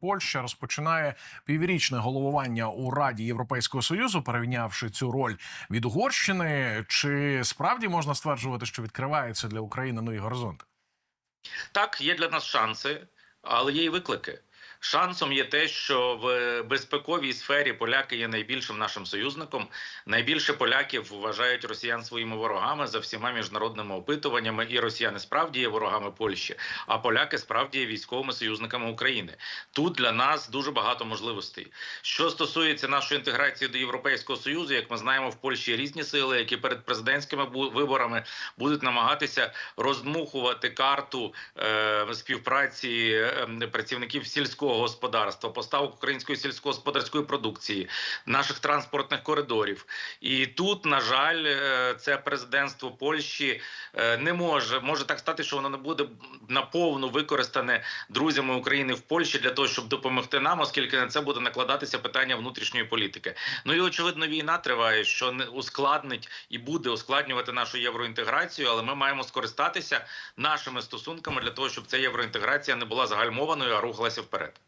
Польща розпочинає піврічне головування у Раді Європейського союзу, перейнявши цю роль від Угорщини. Чи справді можна стверджувати, що відкриваються для України нові горизонти? Так, є для нас шанси, але є і виклики. Шансом є те, що в безпековій сфері поляки є найбільшим нашим союзником. Найбільше поляків вважають росіян своїми ворогами за всіма міжнародними опитуваннями. І росіяни справді є ворогами Польщі, а поляки справді є військовими союзниками України. Тут для нас дуже багато можливостей. Що стосується нашої інтеграції до Європейського союзу, як ми знаємо, в Польщі різні сили, які перед президентськими виборами будуть намагатися роздмухувати карту е, співпраці е, працівників сільського господарства, поставок української сільськогосподарської продукції, наших транспортних коридорів. І тут, на жаль, е, це президентство Польщі е, не може може так стати, що воно не буде наповну використане друзями України в Польщі для того, щоб допомогти нам, оскільки на це буде накладатися питання внутрішньої політики. Ну і очевидно, війна триває, що не ускладнить і буде ускладнювати нашу євроінтеграцію, але ми маємо скористатися нашими стосунками для того, щоб ця євроінтеграція не була загальмованою, а рухалася вперед.